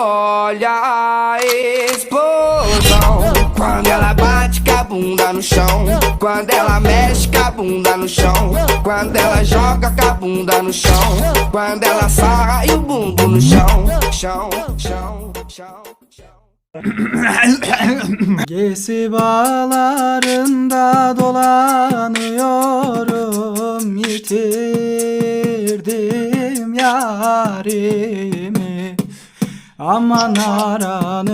olha a explosão. Quando ela bate com a bunda no chão. Quando ela mexe com a bunda no chão. Quando ela joga com a bunda no chão. Quando ela sarra e o bumbum no chão. Chão, chão, chão, chão. Gesi bağlarında dolanıyorum Yitirdim Aman aranıyorum.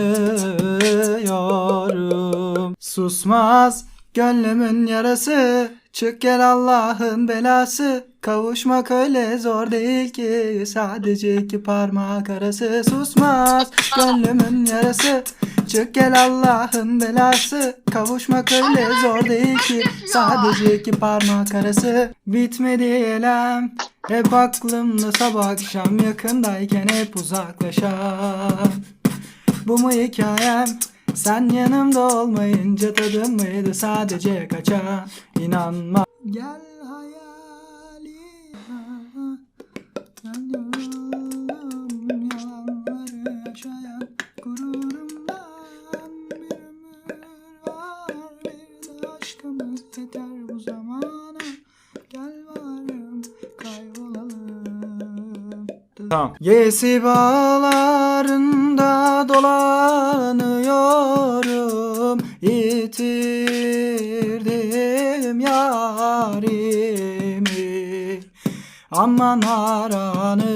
Susmaz gönlümün yarası Çık gel Allah'ın belası. Kavuşmak öyle zor değil ki. Sadece iki parmak arası Susmaz gönlümün yarası. Çık gel Allah'ın belası. Kavuşmak öyle zor değil ki. Sadece iki parmak arası. Bitmedi elem. Hep aklımda sabah akşam Yakındayken hep uzaklaşan bu mu hikayem? Sen yanımda olmayınca tadım mıydı? Sadece kaçan inanma. Gel hayalim Ben yalanım yalanları yaşayan Gururumdan bir ömür var Bir de aşkımız yeter bu zamana Gel varım kaybolalım Tamam. Yesi bağlarında dolanıyorum Yitirdim yarimi. Aman aranıyorum.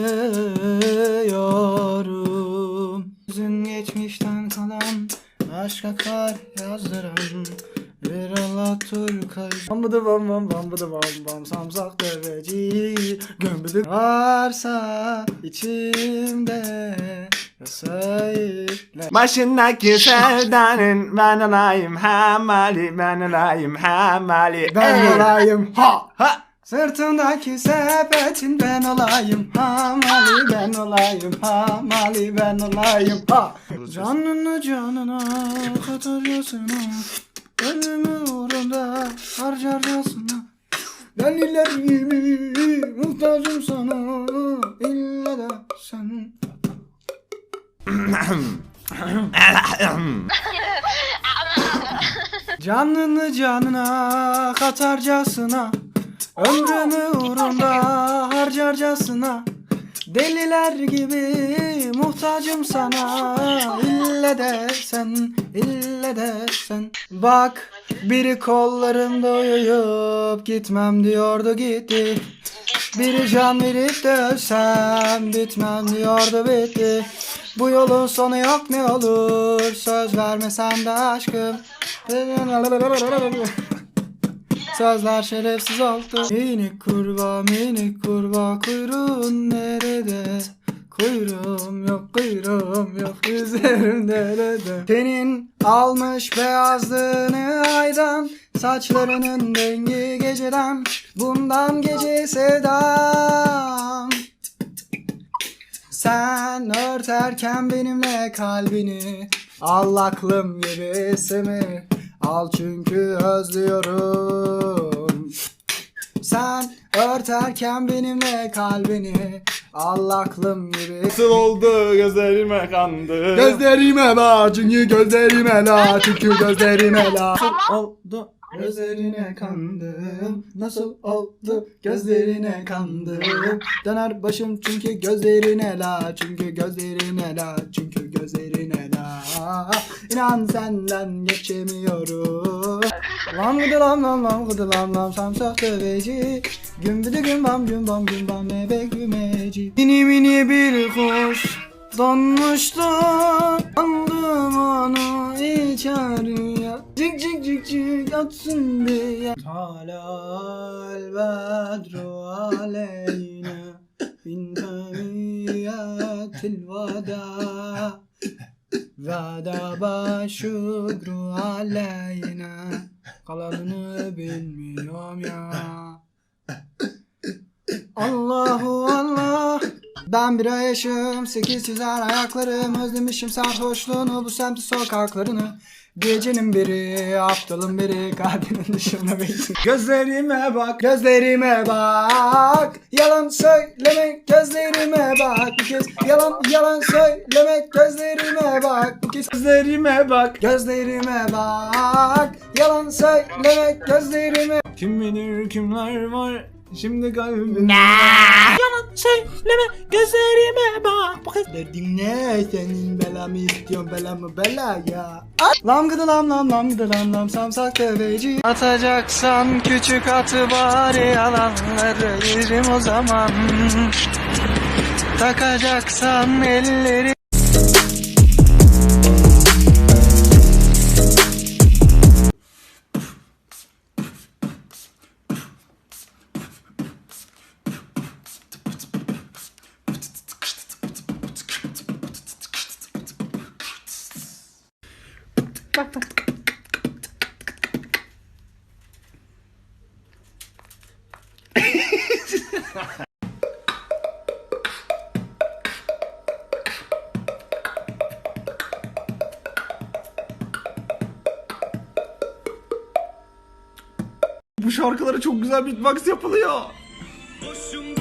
Üzün geçmişten kalan Aşka kar yazdıran bir alatur kay Bambıdı bam bam bambıdı bam bam Samsak deveci Gömbüdü varsa içimde Söyle Başındaki sevdanın ben olayım hamali ben olayım hamali Ben Ey! olayım ha ha. Sırtındaki sepetin ben olayım Hamali ben olayım Hamali ben olayım ha. Canını canına katarcasına Ölümü uğrunda harcarcasına Deliler gibi muhtacım sana Canını canına katarcasına Ömrümü uğrunda harcarcasına. Deliler gibi muhtacım sana İlle de sen, ille de sen. Bak biri kollarımda uyuyup gitmem diyordu gitti. Biri can verip de ölsem bitmem diyordu bitti. Bu yolun sonu yok ne olur Söz vermesen de aşkım Sözler şerefsiz oldu Minik kurbağa minik kurbağa Kuyruğun nerede? Kuyruğum yok kuyruğum yok Üzerim nerede? Tenin almış beyazlığını aydan Saçlarının rengi geceden Bundan gece sevdam. Sen örterken benimle kalbini Al aklım gibisini Al çünkü özlüyorum. Sen örterken benimle kalbini Al aklım gibi. Nasıl oldu? Gözlerime kandı. Gözlerime la çünkü gözlerime la çünkü gözlerime la. Nasıl oldu? Gözlerine kandım Nasıl oldu? Gözlerine kandım Döner başım çünkü gözlerine la çünkü gözlerine la çünkü gözlerine la İnan senden geçemiyorum. Lan gıdı lan lan lan gıdı lan lan samsak döveci Gün bıdı gün bam gün bam gün bam bebek gümeci. Mini mini bir kuş Donmuştu Andım onu içeriye. Cik cik cik cik atsın diye. Talal bedru aleyna Bin temiyetil vada Veda şükru aleyna Kalanını bilmiyorum ya. Allahu Allah Ben bir yaşım, sekiz çizer ayaklarım Özlemişim sarhoşluğunu, bu semti sokaklarını Gecenin biri, aptalın biri Kalbinin dışına bekliyor Gözlerime bak. Gözlerime bak Yalan söyleme gözlerime bak Bu kez yalan yalan söyleme gözlerime bak Bu kez Gözlerime bak. gözlerime bak Yalan söyleme gözlerime Kim bilir kimler var. Şimdi kalbim. Söyleme gözlerime bak. Bu kez dinle senin belamı istiyorum belamı bela ya Lam gıdı lam lam lam gıdı lam lam samsak teveci. Atacaksan küçük atı bari yalanları yerim o zaman. Takacaksan elleri Bu şarkılara çok güzel beatbox yapılıyor. Boşum